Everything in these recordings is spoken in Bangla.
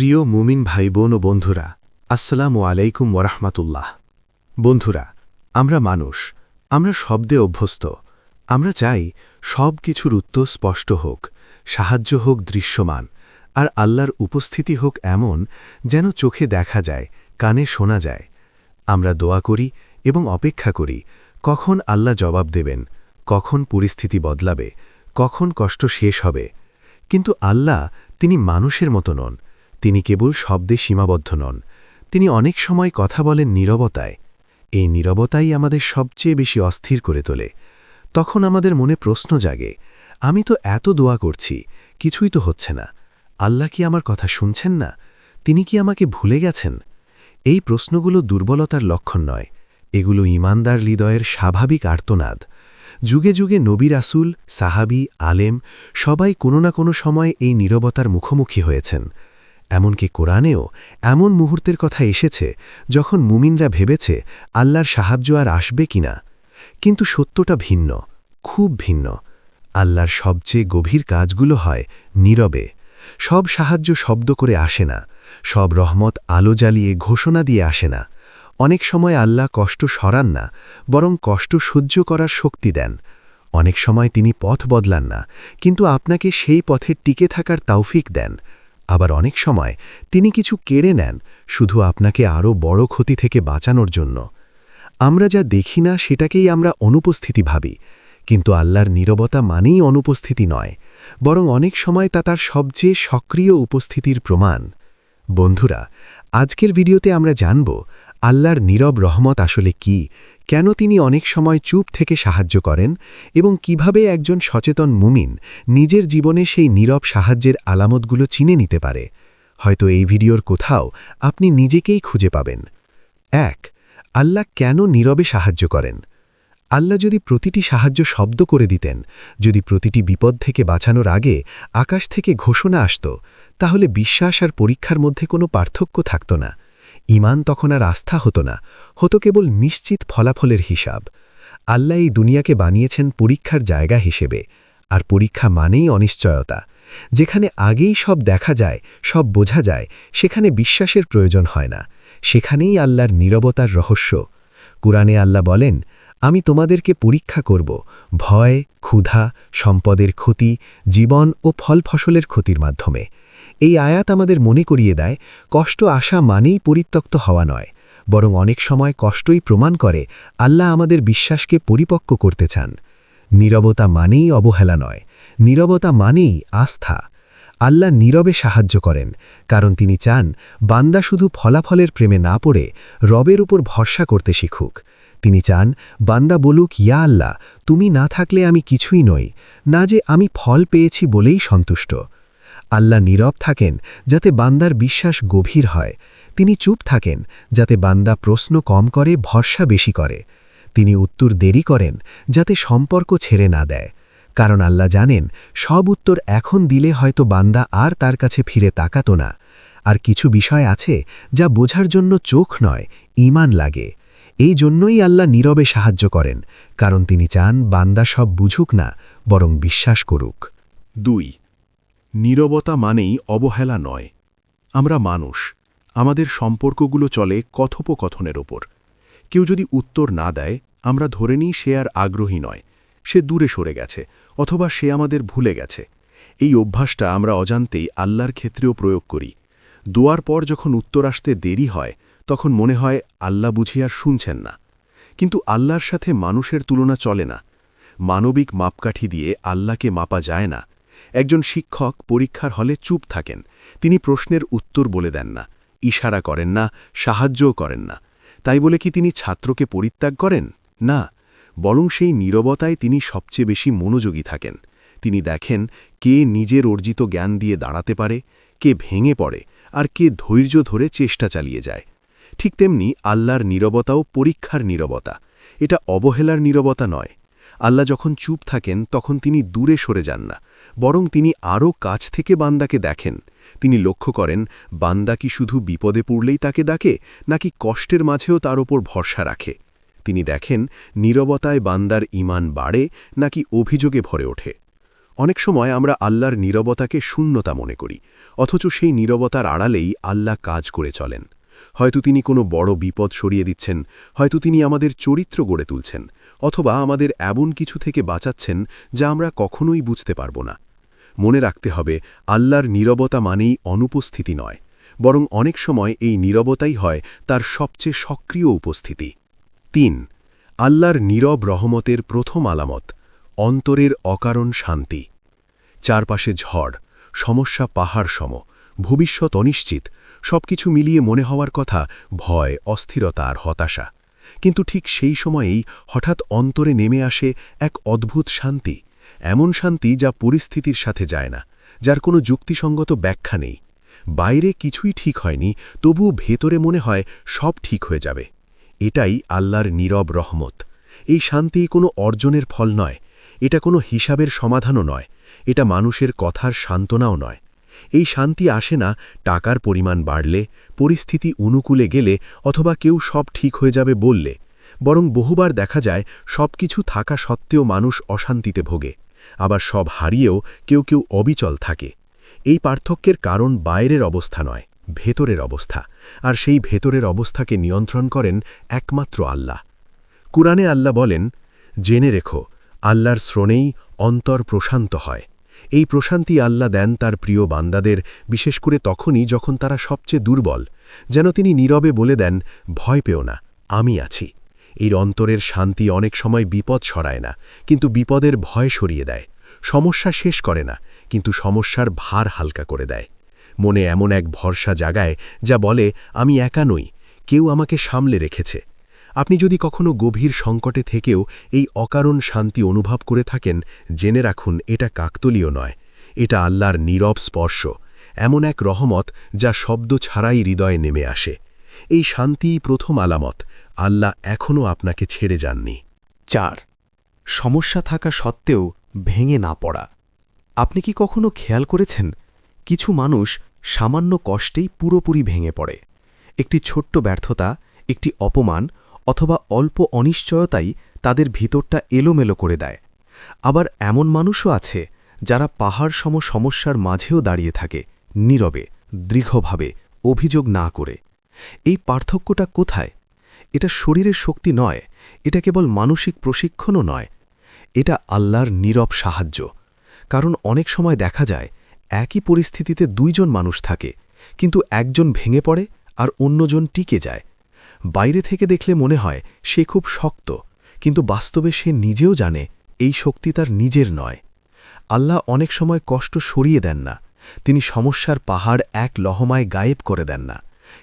প্রিয় মুমিন ভাই বোন ও বন্ধুরা, আসসালামু আলাইকুম ওরহমাতুল্লাহ বন্ধুরা, আমরা মানুষ, আমরা শব্দে অভ্যস্ত, আমরা চাই সব কিছুর উত্তর স্পষ্ট হোক, সাহায্য হোক দৃশ্যমান, আর আল্লাহর উপস্থিতি হোক এমন যেন চোখে দেখা যায়, কানে শোনা যায়। আমরা দোয়া করি এবং অপেক্ষা করি, কখন আল্লাহ জবাব দেবেন, কখন পরিস্থিতি বদলাবে, কখন কষ্ট শেষ হবে। কিন্তু আল্লাহ তিনি মানুষের মতো নন তিনি কেবল শব্দে সীমাবদ্ধ নন। তিনি অনেক সময় কথা বলেন নীরবতায়। এই নীরবতাই আমাদের সবচেয়ে বেশি অস্থির করে তোলে। তখন আমাদের মনে প্রশ্ন জাগে, আমি তো এত দোয়া করছি, কিছুই তো হচ্ছে না। আল্লাহ কি আমার কথা শুনছেন না? তিনি কি আমাকে ভুলে গেছেন? এই প্রশ্নগুলো দুর্বলতার লক্ষণ নয়। এগুলো ইমানদার হৃদয়ের স্বাভাবিক আর্তনাদ। যুগে যুগে নবী রাসুল, সাহাবি, আলেম সবাই কোনো না কোনো সময় এই নীরবতার মুখোমুখি হয়েছেন। এমনকি কোরআনেও এমন মুহূর্তের কথা এসেছে যখন মুমিনরা ভেবেছে আল্লাহর সাহায্য আর আসবে কিনা। কিন্তু সত্যটা ভিন্ন, খুব ভিন্ন। আল্লাহর সবচেয়ে গভীর কাজগুলো হয় নীরবে। সব সাহায্য শব্দ করে আসে না, সব রহমত আলো জ্বালিয়ে ঘোষণা দিয়ে আসে না। অনেক সময় আল্লাহ কষ্ট সরান না, বরং কষ্ট সহ্য করার শক্তি দেন। অনেক সময় তিনি পথ বদলান না, কিন্তু আপনাকে সেই পথে টিকে থাকার তাওফিক দেন। আবার অনেক সময় তিনি কিছু কেড়ে নেন শুধু আপনাকে আরও বড় ক্ষতি থেকে বাঁচানোর জন্য। আমরা যা দেখি না সেটাকেই আমরা অনুপস্থিতি ভাবি, কিন্তু আল্লাহর নীরবতা মানেই অনুপস্থিতি নয়, বরং অনেক সময় তা তার সবচেয়ে সক্রিয় উপস্থিতির প্রমাণ। বন্ধুরা, আজকের ভিডিওতে আমরা জানব আল্লাহর নীরব রহমত আসলে কি? কেন তিনি অনেক সময় চুপ থেকে সাহায্য করেন? এবং কীভাবে একজন সচেতন মুমিন নিজের জীবনে সেই নীরব সাহায্যের আলামতগুলো চিনে নিতে পারে? হয়তো এই ভিডিওর কোথাও আপনি নিজেকেই খুঁজে পাবেন। এক, আল্লাহ কেন নীরবে সাহায্য করেন? আল্লাহ যদি প্রতিটি সাহায্য শব্দ করে দিতেন, যদি প্রতিটি বিপদ থেকে বাঁচানোর আগে আকাশ থেকে ঘোষণা আসত, তাহলে বিশ্বাস আর পরীক্ষার মধ্যে কোনো পার্থক্য থাকত না। ইমান তখন আর আস্থা হতো না, হতো কেবল নিশ্চিত ফলাফলের হিসাব। আল্লাহ এই দুনিয়াকে বানিয়েছেন পরীক্ষার জায়গা হিসেবে, আর পরীক্ষা মানেই অনিশ্চয়তা। যেখানে আগেই সব দেখা যায়, সব বোঝা যায়, সেখানে বিশ্বাসের প্রয়োজন হয় না। সেখানেই আল্লাহর নীরবতার রহস্য। কুরআনে আল্লাহ বলেন, আমি তোমাদেরকে পরীক্ষা করব, ভয়, ক্ষুধা, সম্পদের ক্ষতি, জীবন ও ফল ফসলের ক্ষতির মাধ্যমে। এই আয়াত আমাদের মনে করিয়ে দেয়, কষ্ট আসা মানেই পরিত্যক্ত হওয়া নয়, বরং অনেক সময় কষ্টই প্রমাণ করে আল্লাহ আমাদের বিশ্বাসকে পরিপক্ক করতে চান। নীরবতা মানেই অবহেলা নয়, নীরবতা মানেই আস্থা। আল্লাহ নীরবে সাহায্য করেন, কারণ তিনি চান বান্দা শুধু ফলাফলের প্রেমে না পড়ে রবের উপর ভরসা করতে শিখুক। তিনি চান বান্দা বলুক, ইয়া আল্লাহ, তুমি না থাকলে আমি কিছুই নই, না যে আমি ফল পেয়েছি বলেই সন্তুষ্ট। আল্লাহ নীরব থাকেন যাতে বান্দার বিশ্বাস গভীর হয়। তিনি চুপ থাকেন যাতে বান্দা প্রশ্ন কম করে, ভরসা বেশি করে। তিনি উত্তর দেরি করেন যাতে সম্পর্ক ছেড়ে না দেয়। কারণ আল্লাহ জানেন, সব উত্তর এখন দিলে হয়তো বান্দা আর তার কাছে ফিরে তাকাত না। আর কিছু বিষয় আছে যা বোঝার জন্য চোখ নয় ইমান লাগে। এই জন্যই আল্লাহ নীরবে সাহায্য করেন, কারণ তিনি চান বান্দা সব বুঝুক না, বরং বিশ্বাস করুক। দুই নীরবতা মানেই অবহেলা নয়। আমরা মানুষ, আমাদের সম্পর্কগুলো চলে কথোপকথনের ওপর। কেউ যদি উত্তর না দেয়, আমরা ধরে নিই সে আর আগ্রহী নয়। সে দূরে সরে গেছে, অথবা সে আমাদের ভুলে গেছে। এই অভ্যাসটা আমরা অজান্তেই আল্লাহর ক্ষেত্রেও প্রয়োগ করি। দোয়ার পর যখন উত্তর আসতে দেরি হয়, তখন মনে হয় আল্লাহ বুঝি আর শুনছেন না। কিন্তু আল্লাহর সাথে মানুষের তুলনা চলে না। মানবিক মাপকাঠি দিয়ে আল্লাহকে মাপা যায় না। একজন শিক্ষক পরীক্ষার হলে চুপ থাকেন। তিনি প্রশ্নের উত্তর বলে দেন না, ইশারা করেন না, সাহায্যও করেন না। তাই বলে কি তিনি ছাত্রকে পরিত্যাগ করেন? না, বরং সেই নীরবতায় তিনি সবচেয়ে বেশি মনোযোগী থাকেন। তিনি দেখেন কে নিজের অর্জিত জ্ঞান দিয়ে দাঁড়াতে পারে, কে ভেঙে পড়ে, আর কে ধৈর্য ধরে চেষ্টা চালিয়ে যায়। ঠিক তেমনি আল্লাহর নীরবতাও পরীক্ষার নীরবতা। এটা অবহেলার নীরবতা নয় আল্লাহ যখন চুপ থাকেন, তখন তিনি দূরে সরে যান না, বরং তিনি আরও কাছ থেকে বান্দাকে দেখেন। তিনি লক্ষ্য করেন, বান্দা কি শুধু বিপদে পড়লেই তাকে ডাকে, নাকি কষ্টের মাঝেও তার ওপর ভরসা রাখে? তিনি দেখেন, নীরবতায় বান্দার ইমান বাড়ে, নাকি অভিযোগে ভরে ওঠে। অনেক সময় আমরা আল্লাহর নীরবতাকে শূন্যতা মনে করি, অথচ সেই নীরবতার আড়ালেই আল্লাহ কাজ করে চলেন। হয়তো তিনি কোনো বড় বিপদ সরিয়ে দিচ্ছেন, হয়তো তিনি আমাদের চরিত্র গড়ে তুলছেন, অথবা আমাদের এমন কিছু থেকে বাঁচাচ্ছেন যা আমরা কখনোই বুঝতে পারব না। মনে রাখতে হবে, আল্লাহর নীরবতা মানেই অনুপস্থিতি নয়, বরং অনেক সময় এই নীরবতাই হয় তার সবচেয়ে সক্রিয় উপস্থিতি। তিন, আল্লাহর নীরব রহমতের প্রথম আলামত, অন্তরের অকারণ শান্তি। চারপাশে ঝড়, সমস্যা পাহাড় সম, ভবিষ্যৎ অনিশ্চিত সবকিছু মিলিয়ে মনে হওয়ার কথা ভয়, অস্থিরতা আর হতাশা। কিন্তু ঠিক সেই সময়েই হঠাৎ অন্তরে নেমে আসে এক অদ্ভুত শান্তি, এমন শান্তি যা পরিস্থিতির সাথে যায় না, যার কোনো যুক্তিসঙ্গত ব্যাখ্যা নেই। বাইরে কিছুই ঠিক হয়নি, তবুও ভেতরে মনে হয় সব ঠিক হয়ে যাবে। এটাই আল্লাহর নীরব রহমত। এই শান্তি কোনো অর্জনের ফল নয়, এটা কোনো হিসাবের সমাধানও নয়, এটা মানুষের কথার সান্ত্বনাও নয়। এই শান্তি আসে না, টাকার পরিমাণ বাড়লে, পরিস্থিতি অনুকূলে গেলে অথবা কেউ সব ঠিক হয়ে যাবে বললে। বরং বহুবার দেখা যায় সব কিছু থাকা সত্ত্বেও মানুষ অশান্তিতে ভোগে। আবার সব হারিয়েও কেউ কেউ অবিচল থাকে। এই পার্থক্যের কারণ বাইরের অবস্থা নয়, ভেতরের অবস্থা। আর সেই ভেতরের অবস্থাকে নিয়ন্ত্রণ করেন একমাত্র আল্লাহ। কুরআনে আল্লাহ বলেন, জেনে রেখো, আল্লাহর শ্রণেই অন্তর প্রশান্ত হয়। এই প্রশান্তি আল্লাহ দেন তার প্রিয় বান্দাদের, বিশেষ করে তখনই যখন তারা সবচেয়ে দুর্বল, যেন তিনি নীরবে বলে দেন, ভয় পেও না, আমি আছি। এর অন্তরের শান্তি অনেক সময় বিপদ সরায় না, কিন্তু বিপদের ভয় সরিয়ে দেয়। সমস্যা শেষ করে না, কিন্তু সমস্যার ভার হালকা করে দেয়। মনে এমন এক ভরসা জাগায়, যা বলে, আমি একা নই, কেউ আমাকে সামলে রেখেছে। আপনি যদি কখনো গভীর সংকটে থেকেও এই অকারণ শান্তি অনুভব করে থাকেন, জেনে রাখুন এটা কাকতলীয় নয়। এটা আল্লাহর নীরব স্পর্শ, এমন এক রহমত যা শব্দ ছাড়াই হৃদয়ে নেমে আসে। এই শান্তিই প্রথম আলামত, আল্লাহ এখনও আপনাকে ছেড়ে যাননি। চার, সমস্যা থাকা সত্ত্বেও ভেঙে না পড়া। আপনি কি কখনো খেয়াল করেছেন? কিছু মানুষ সামান্য কষ্টেই পুরোপুরি ভেঙে পড়ে। একটি ছোট্ট ব্যর্থতা, একটি অপমান অথবা অল্প অনিশ্চয়তাই তাদের ভিতরটা এলোমেলো করে দেয়। আবার এমন মানুষও আছে, যারা পাহাড় সম সমস্যার মাঝেও দাঁড়িয়ে থাকে, নীরবে, দৃঢ়ভাবে অভিযোগ না করে। এই পার্থক্যটা কোথায়? এটা শরীরের শক্তি নয়, এটা কেবল মানসিক প্রশিক্ষণও নয়, এটা আল্লাহর নীরব সাহায্য। কারণ অনেক সময় দেখা যায়, একই পরিস্থিতিতে দুইজন মানুষ থাকে, কিন্তু একজন ভেঙে পড়ে আর অন্যজন টিকে যায়। বাইরে থেকে দেখলে মনে হয় সে খুব শক্ত, কিন্তু বাস্তবে সে নিজেও জানে এই শক্তি তার নিজের নয়। আল্লাহ অনেক সময় কষ্ট সরিয়ে দেন না। তিনি সমস্যার পাহাড় এক লহমায় গায়েব করে দেন না।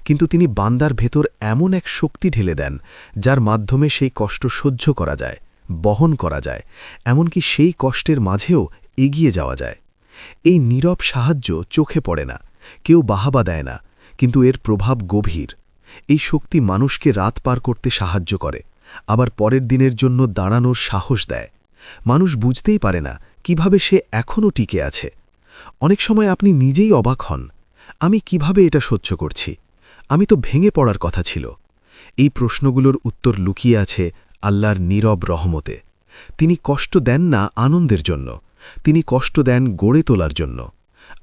কিন্তু তিনি বান্দার ভেতর এমন এক শক্তি ঢেলে দেন, যার মাধ্যমে সেই কষ্ট সহ্য করা যায়, বহন করা যায়, এমনকি সেই কষ্টের মাঝেও এগিয়ে যাওয়া যায়। এই নীরব সাহায্য চোখে পড়ে না, কেউ বাহাবা দেয় না, কিন্তু এর প্রভাব গভীর। এই শক্তি মানুষকে রাত পার করতে সাহায্য করে, আবার পরের দিনের জন্য দাঁড়ানোর সাহস দেয়। মানুষ বুঝতেই পারে না কীভাবে সে এখনও টিকে আছে। অনেক সময় আপনি নিজেই অবাক হন, আমি কীভাবে এটা সহ্য করছি? আমি তো ভেঙে পড়ার কথা ছিল। এই প্রশ্নগুলোর উত্তর লুকিয়ে আছে আল্লাহর নীরব রহমতে। তিনি কষ্ট দেন না আনন্দের জন্য, তিনি কষ্ট দেন গড়ে তোলার জন্য।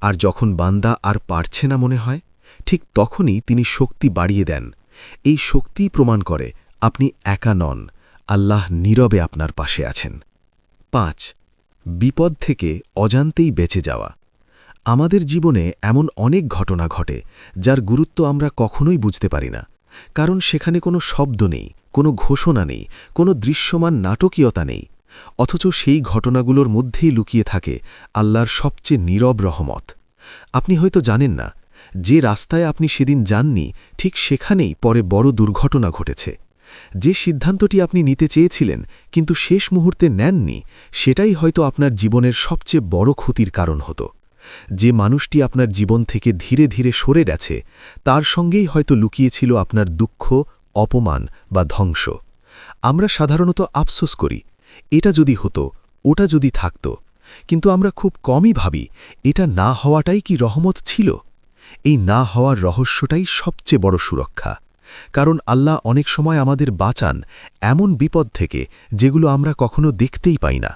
আর যখন বান্দা আর পারছে না মনে হয় ঠিক তখনই তিনি শক্তি বাড়িয়ে দেন। এই শক্তিই প্রমাণ করে আপনি একা নন, আল্লাহ নীরবে আপনার পাশে আছেন। পাঁচ, বিপদ থেকে অজান্তেই বেঁচে যাওয়া। আমাদের জীবনে এমন অনেক ঘটনা ঘটে, যার গুরুত্ব আমরা কখনোই বুঝতে পারি না। কারণ সেখানে কোনো শব্দ নেই, কোনো ঘোষণা নেই, কোনো দৃশ্যমান নাটকীয়তা নেই। অথচ সেই ঘটনাগুলোর মধ্যেই লুকিয়ে থাকে আল্লাহর সবচেয়ে নীরব রহমত। আপনি হয়তো জানেন না যে রাস্তায় আপনি সেদিন যাননি, ঠিক সেখানেই পরে বড় দুর্ঘটনা ঘটেছে। যে সিদ্ধান্তটি আপনি নিতে চেয়েছিলেন, কিন্তু শেষ মুহূর্তে নেননি, সেটাই হয়তো আপনার জীবনের সবচেয়ে বড় ক্ষতির কারণ হতো। যে মানুষটি আপনার জীবন থেকে ধীরে ধীরে সরে গেছে, তার সঙ্গেই হয়তো লুকিয়েছিল আপনার দুঃখ, অপমান বা ধ্বংস। আমরা সাধারণত আফসোস করি, এটা যদি হতো, ওটা যদি থাকত। কিন্তু আমরা খুব কমই ভাবি, এটা না হওয়াটাই কি রহমত ছিল? এই না হওয়ার রহস্যটাই সবচেয়ে বড় সুরক্ষা। কারণ আল্লাহ অনেক সময় আমাদের বাঁচান এমন বিপদ থেকে যেগুলো আমরা কখনো দেখতেই পাই না।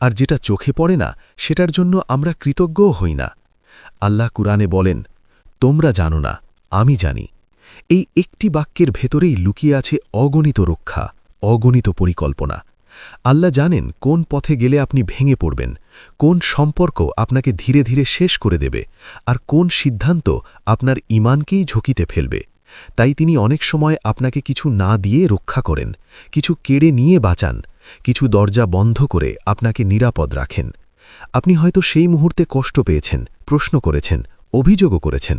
আর যেটা চোখে পড়ে না, সেটার জন্য আমরা কৃতজ্ঞও হই না। আল্লাহ কুরআনে বলেন, তোমরা জানো না, আমি জানি। এই একটি বাক্যের ভেতরেই লুকিয়ে আছে অগণিত রক্ষা, অগণিত পরিকল্পনা। আল্লাহ জানেন কোন পথে গেলে আপনি ভেঙে পড়বেন কোন সম্পর্ক আপনাকে ধীরে ধীরে শেষ করে দেবে আর কোন সিদ্ধান্ত আপনার ইমানকেই ঝুঁকিতে ফেলবে। তাই তিনি অনেক সময় আপনাকে কিছু না দিয়ে রক্ষা করেন, কিছু কেড়ে নিয়ে বাঁচান, কিছু দরজা বন্ধ করে আপনাকে নিরাপদ রাখেন। আপনি হয়তো সেই মুহূর্তে কষ্ট পেয়েছেন, প্রশ্ন করেছেন, অভিযোগও করেছেন,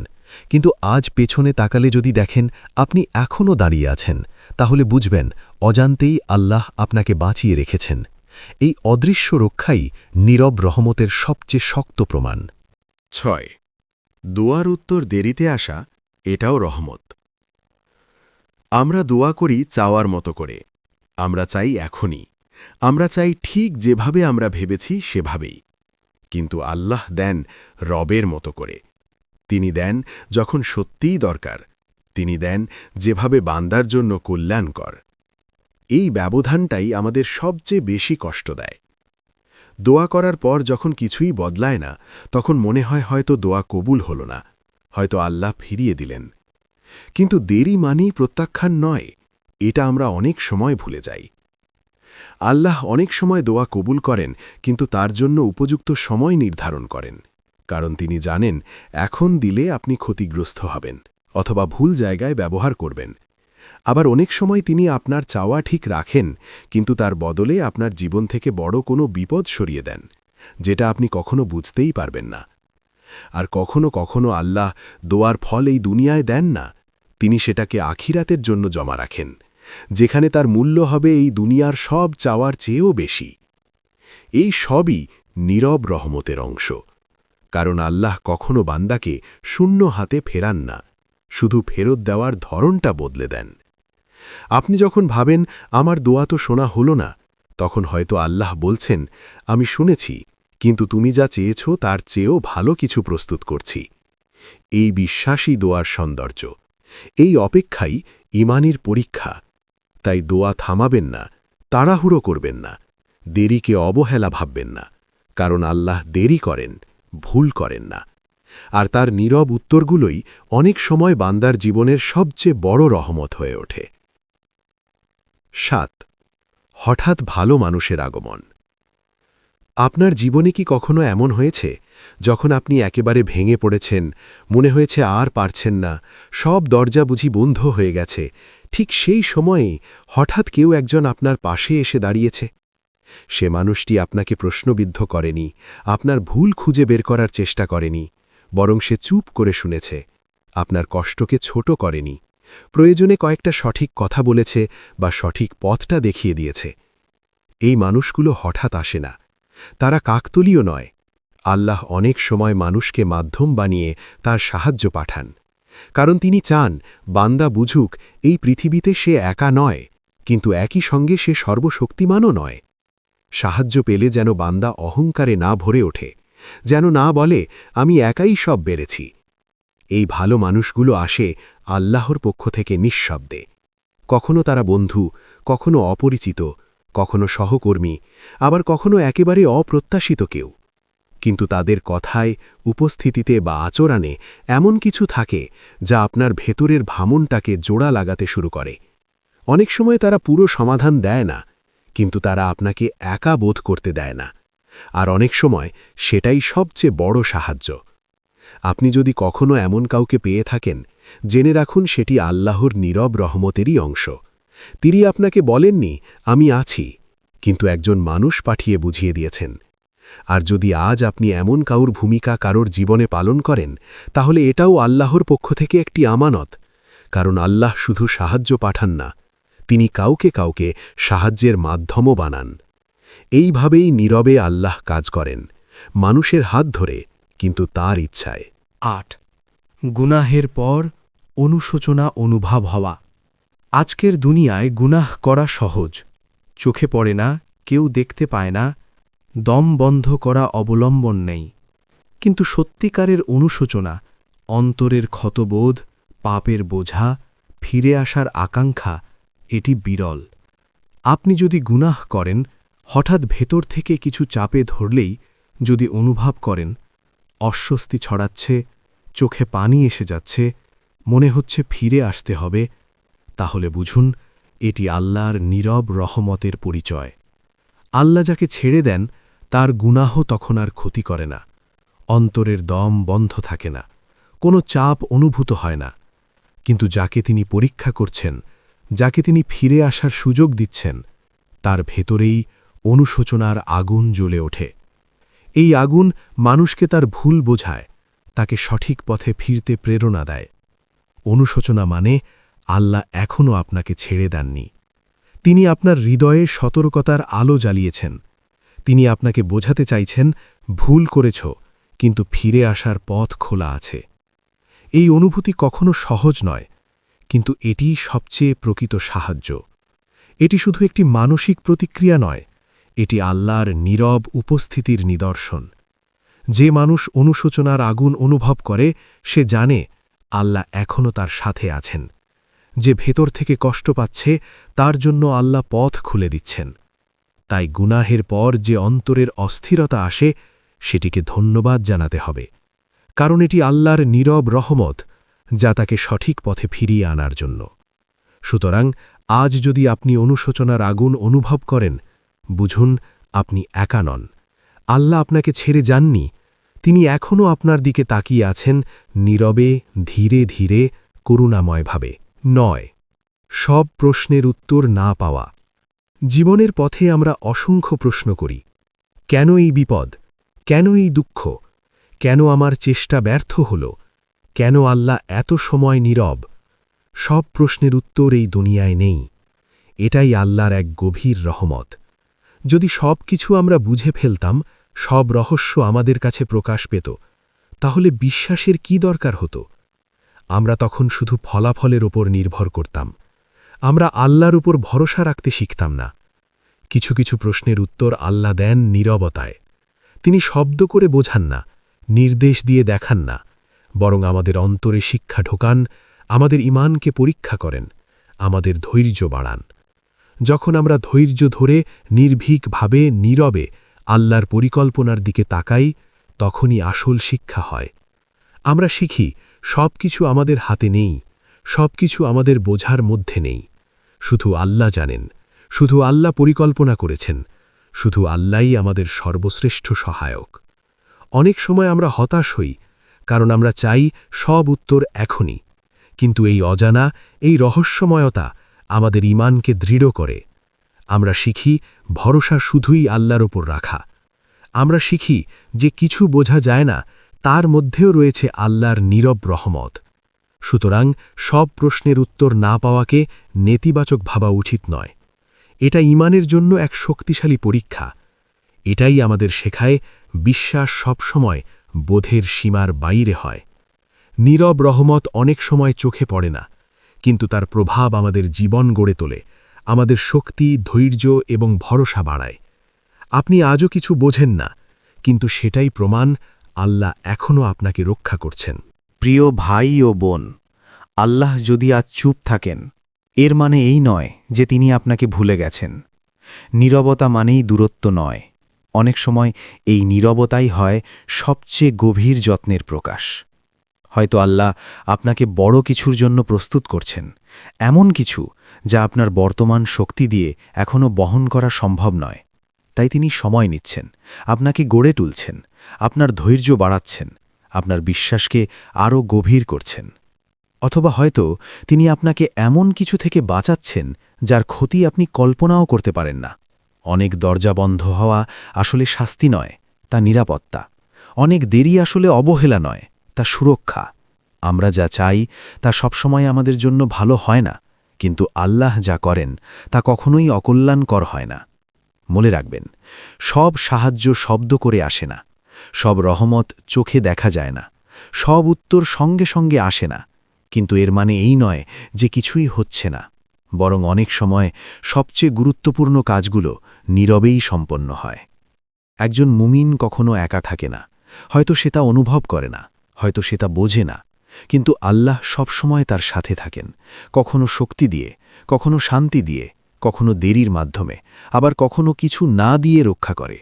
কিন্তু আজ পেছনে তাকালে যদি দেখেন আপনি এখনও দাঁড়িয়ে আছেন, তাহলে বুঝবেন অজান্তেই আল্লাহ আপনাকে বাঁচিয়ে রেখেছেন। এই অদৃশ্য রক্ষাই নীরব রহমতের সবচেয়ে শক্ত প্রমাণ। ছয়। দোয়ার উত্তর দেরিতে আসা, এটাও রহমত। আমরা দোয়া করি চাওয়ার মতো করে। আমরা চাই এখনই। আমরা চাই ঠিক যেভাবে আমরা ভেবেছি সেভাবেই। কিন্তু আল্লাহ দেন রবের মতো করে। তিনি দেন যখন সত্যিই দরকার। তিনি দেন যেভাবে বান্দার জন্য কল্যাণকর। এই ব্যবধানটাই আমাদের সবচেয়ে বেশি কষ্ট দেয়। দোয়া করার পর যখন কিছুই বদলায় না, তখন মনে হয় হয়তো দোয়া কবুল হল না, হয়তো আল্লাহ ফিরিয়ে দিলেন। কিন্তু দেরি মানেই প্রত্যাখ্যান নয়, এটা আমরা অনেক সময় ভুলে যাই। আল্লাহ অনেক সময় দোয়া কবুল করেন, কিন্তু তার জন্য উপযুক্ত সময় নির্ধারণ করেন, কারণ তিনি জানেন, এখন দিলে আপনি ক্ষতিগ্রস্ত হবেন, অথবা ভুল জায়গায় ব্যবহার করবেন। আবার অনেক সময় তিনি আপনার চাওয়া ঠিক রাখেন, কিন্তু তার বদলে আপনার জীবন থেকে বড় কোনো বিপদ সরিয়ে দেন, যেটা আপনি কখনো বুঝতেই পারবেন না। আর কখনো কখনো আল্লাহ দোয়ার ফল এই দুনিয়ায় দেন না, তিনি সেটাকে আখিরাতের জন্য জমা রাখেন, যেখানে তার মূল্য হবে এই দুনিয়ার সব চাওয়ার চেয়েও বেশি। এই সবই নীরব রহমতের অংশ, কারণ আল্লাহ কখনো বান্দাকে শূন্য হাতে ফেরান না। শুধু ফেরত দেওয়ার ধরনটা বদলে দেন। আপনি যখন ভাবেন, আমার দোয়া তো শোনা হল না, তখন হয়তো আল্লাহ বলছেন, আমি শুনেছি, কিন্তু তুমি যা চেয়েছ তার চেয়েও ভালো কিছু প্রস্তুত করছি। এই বিশ্বাসী দোয়ার সৌন্দর্য। এই অপেক্ষাই ইমানির পরীক্ষা। তাই দোয়া থামাবেন না, তাড়াহুড়ো করবেন না, দেরিকে অবহেলা ভাববেন না, কারণ আল্লাহ দেরি করেন, ভুল করেন না। আর তার নীরব উত্তরগুলোই অনেক সময় বান্দার জীবনের সবচেয়ে বড় রহমত হয়ে ওঠে। সাত, হঠাৎ ভালো মানুষের আগমন। আপনার জীবনে কি কখনো এমন হয়েছে, যখন আপনি একেবারে ভেঙে পড়েছেন, মনে হয়েছে আর পারছেন না, সব দরজা বুঝি বন্ধ হয়ে গেছে, ঠিক সেই সময়েই হঠাৎ কেউ একজন আপনার পাশে এসে দাঁড়িয়েছে? সে মানুষটি আপনাকে প্রশ্নবিদ্ধ করেনি, আপনার ভুল খুঁজে বের করার চেষ্টা করেনি বরং সে চুপ করে শুনেছে, আপনার কষ্টকে ছোট করেনি। প্রয়োজনে কয়েকটা সঠিক কথা বলেছে বা সঠিক পথটা দেখিয়ে দিয়েছে। এই মানুষগুলো হঠাৎ আসে না। তারা কাকতলীয় নয়। আল্লাহ অনেক সময় মানুষকে মাধ্যম বানিয়ে তার সাহায্য পাঠান। কারণ তিনি চান, বান্দা বুঝুক, এই পৃথিবীতে সে একা নয়, কিন্তু একই সঙ্গে সে সর্বশক্তিমানও নয়। সাহায্য পেলে যেন বান্দা অহংকারে না ভরে ওঠে। যেন না বলে, আমি একাই সব বেড়েছি। এই ভালো মানুষগুলো আসে আল্লাহর পক্ষ থেকে নিঃশব্দে। কখনো তারা বন্ধু, কখনো অপরিচিত, কখনো সহকর্মী, আবার কখনো একেবারে অপ্রত্যাশিত কেউ। কিন্তু তাদের কথায়, উপস্থিতিতে বা আচরণে এমন কিছু থাকে যা আপনার ভেতরের ভামনটাকে জোড়া লাগাতে শুরু করে। অনেক সময় তারা পুরো সমাধান দেয় না, কিন্তু তারা আপনাকে একা বোধ করতে দেয় না। আর অনেক সময় সেটাই সবচেয়ে বড় সাহায্য। আপনি যদি কখনো এমন কাউকে পেয়ে থাকেন, জেনে রাখুন সেটি আল্লাহর নীরব রহমতেরই অংশ। তিনি আপনাকে বলেননি, আমি আছি। কিন্তু একজন মানুষ পাঠিয়ে বুঝিয়ে দিয়েছেন। আর যদি আজ আপনি এমন কাউর ভূমিকা কারোর জীবনে পালন করেন, তাহলে এটাও আল্লাহর পক্ষ থেকে একটি আমানত। কারণ আল্লাহ শুধু সাহায্য পাঠান না, তিনি কাউকে কাউকে সাহায্যের মাধ্যমও বানান। এইভাবেই নীরবে আল্লাহ কাজ করেন, মানুষের হাত ধরে, কিন্তু তার ইচ্ছায়। আট। গুনাহের পর অনুশোচনা অনুভব হওয়া। আজকের দুনিয়ায় গুনাহ করা সহজ। চোখে পড়ে না, কেউ দেখতে পায় না, দম বন্ধ করা অবলম্বন নেই। কিন্তু সত্যিকারের অনুশোচনা, অন্তরের ক্ষতবোধ, পাপের বোঝা, ফিরে আসার আকাঙ্ক্ষা, এটি বিরল। আপনি যদি গুনাহ করেন হঠাৎ ভেতর থেকে কিছু চাপে ধরলেই যদি অনুভব করেন, অস্বস্তি ছড়াচ্ছে, চোখে পানি এসে যাচ্ছে, মনে হচ্ছে ফিরে আসতে হবে, তাহলে বুঝুন এটি আল্লাহর নীরব রহমতের পরিচয়। আল্লাহ যাকে ছেড়ে দেন, তার গুনাহ তখন আর ক্ষতি করে না, অন্তরের দম বন্ধ থাকে না, কোনো চাপ অনুভূত হয় না। কিন্তু যাকে তিনি পরীক্ষা করছেন, যাকে তিনি ফিরে আসার সুযোগ দিচ্ছেন, তার ভেতরেই অনুশোচনার আগুন জ্বলে ওঠে। এই আগুন মানুষকে তার ভুল বোঝায়, তাকে সঠিক পথে ফিরতে প্রেরণা দেয়। অনুশোচনা মানে আল্লাহ এখনও আপনাকে ছেড়ে দেননি। তিনি আপনার হৃদয়ে সতর্কতার আলো জ্বালিয়েছেন। তিনি আপনাকে বোঝাতে চাইছেন, ভুল করেছ, কিন্তু ফিরে আসার পথ খোলা আছে। এই অনুভূতি কখনো সহজ নয়, কিন্তু এটি সবচেয়ে প্রকৃত সাহায্য। এটি শুধু একটি মানসিক প্রতিক্রিয়া নয় এটি আল্লাহর নীরব উপস্থিতির নিদর্শন। যে মানুষ অনুশোচনার আগুন অনুভব করে, সে জানে আল্লাহ এখনও তার সাথে আছেন। যে ভেতর থেকে কষ্ট পাচ্ছে, তার জন্য আল্লাহ পথ খুলে দিচ্ছেন। তাই গুনাহের পর যে অন্তরের অস্থিরতা আসে, সেটিকে ধন্যবাদ জানাতে হবে। কারণ এটি আল্লাহর নীরব রহমত, যা তাকে সঠিক পথে ফিরিয়ে আনার জন্য। সুতরাং আজ যদি আপনি অনুশোচনার আগুন অনুভব করেন বুঝুন, আপনি একা নন। আল্লাহ আপনাকে ছেড়ে যাননি। তিনি এখনও আপনার দিকে তাকিয়ে আছেন নীরবে, ধীরে ধীরে, করুণাময়ভাবে। নয়, সব প্রশ্নের উত্তর না পাওয়া। জীবনের পথে আমরা অসংখ্য প্রশ্ন করি। কেন এই বিপদ? কেন এই দুঃখ? কেন আমার চেষ্টা ব্যর্থ হল? কেন আল্লাহ এত সময় নীরব? সব প্রশ্নের উত্তর এই দুনিয়ায় নেই। এটাই আল্লাহর এক গভীর রহমত। যদি সব কিছু আমরা বুঝে ফেলতাম, সব রহস্য আমাদের কাছে প্রকাশ পেত, তাহলে বিশ্বাসের কি দরকার হতো? আমরা তখন শুধু ফলাফলের ওপর নির্ভর করতাম। আমরা আল্লাহর উপর ভরসা রাখতে শিখতাম না। কিছু কিছু প্রশ্নের উত্তর আল্লাহ দেন নীরবতায়। তিনি শব্দ করে বোঝান না, নির্দেশ দিয়ে দেখান না, বরং আমাদের অন্তরে শিক্ষা ঢোকান, আমাদের ইমানকে পরীক্ষা করেন, আমাদের ধৈর্য বাড়ান। যখন আমরা ধৈর্য ধরে, নির্ভীকভাবে, নীরবে আল্লাহর পরিকল্পনার দিকে তাকাই, তখনই আসল শিক্ষা হয়। আমরা শিখি সব কিছু আমাদের হাতে নেই সব কিছু আমাদের বোঝার মধ্যে নেই। শুধু আল্লাহ জানেন, শুধু আল্লাহ পরিকল্পনা করেছেন, শুধু আল্লাহই আমাদের সর্বশ্রেষ্ঠ সহায়ক। অনেক সময় আমরা হতাশ হই, কারণ আমরা চাই সব উত্তর এখনই, কিন্তু এই অজানা, এই রহস্যময়তা আমাদের ইমানকে দৃঢ় করে। আমরা শিখি, ভরসা শুধুই আল্লাহর ওপর রাখা। আমরা শিখি যে কিছু বোঝা যায় না, তার মধ্যেও রয়েছে আল্লাহর নীরব রহমত। সুতরাং সব প্রশ্নের উত্তর না পাওয়াকে নেতিবাচক ভাবা উচিত নয়। এটা ইমানের জন্য এক শক্তিশালী পরীক্ষা। এটাই আমাদের শেখায় বিশ্বাস সবসময় বোধের সীমার বাইরে হয়। নীরব রহমত অনেক সময় চোখে পড়ে না। কিন্তু তার প্রভাব আমাদের জীবন গড়ে তোলে, আমাদের শক্তি, ধৈর্য এবং ভরসা বাড়ায়। আপনি আজও কিছু বোঝেন না, কিন্তু সেটাই প্রমাণ আল্লাহ এখনও আপনাকে রক্ষা করছেন। প্রিয় ভাই ও বোন, আল্লাহ যদি আজ চুপ থাকেন, এর মানে এই নয় যে তিনি আপনাকে ভুলে গেছেন। নীরবতা মানেই দূরত্ব নয়। অনেক সময় এই নীরবতাই হয় সবচেয়ে গভীর যত্নের প্রকাশ। হয়তো আল্লাহ আপনাকে বড় কিছুর জন্য প্রস্তুত করছেন। এমন কিছু যা আপনার বর্তমান শক্তি দিয়ে এখনও বহন করা সম্ভব নয়। তাই তিনি সময় নিচ্ছেন, আপনাকে গড়ে তুলছেন, আপনার ধৈর্য বাড়াচ্ছেন, আপনার বিশ্বাসকে আরও গভীর করছেন। অথবা হয়তো তিনি আপনাকে এমন কিছু থেকে বাঁচাচ্ছেন যার ক্ষতি আপনি কল্পনাও করতে পারেন না। অনেক দরজা বন্ধ হওয়া আসলে শাস্তি নয়, তা নিরাপত্তা। অনেক দেরি আসলে অবহেলা নয়। তা সুরক্ষা। আমরা যা চাই তা সবসময় আমাদের জন্য ভালো হয় না, কিন্তু আল্লাহ যা করেন তা কখনোই অকল্যাণকর হয় না। মনে রাখবেন, সব সাহায্য শব্দ করে আসে না, সব রহমত চোখে দেখা যায় না, সব উত্তর সঙ্গে সঙ্গে আসে না, কিন্তু এর মানে এই নয় যে কিছুই হচ্ছে না, বরং অনেক সময় সবচেয়ে গুরুত্বপূর্ণ কাজগুলো নীরবেই সম্পন্ন হয়। একজন মুমিন কখনো একা থাকে না, হয়তো সে তা অনুভব করে না হয়তো সে তা বোঝে না। কিন্তু আল্লাহ সবসময় তার সাথে থাকেন। কখনো শক্তি দিয়ে, কখনো শান্তি দিয়ে, কখনো দেরির মাধ্যমে, আবার কখনো কিছু না দিয়ে রক্ষা করে।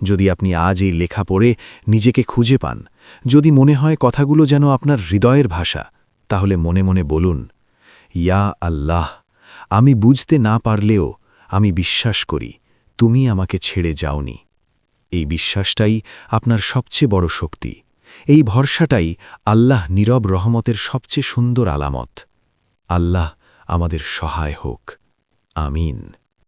যদি আপনি আজ এই লেখা পড়ে নিজেকে খুঁজে পান, যদি মনে হয় কথাগুলো যেন আপনার হৃদয়ের ভাষা, তাহলে মনে মনে বলুন, ইয়া আল্লাহ, আমি বুঝতে না পারলেও আমি বিশ্বাস করি, তুমি আমাকে ছেড়ে যাওনি। এই বিশ্বাসটাই আপনার সবচেয়ে বড় শক্তি। এই ভরসাটাই আল্লাহ নীরব রহমতের সবচেয়ে সুন্দর আলামত। আল্লাহ আমাদের সহায় হোক। আমিন।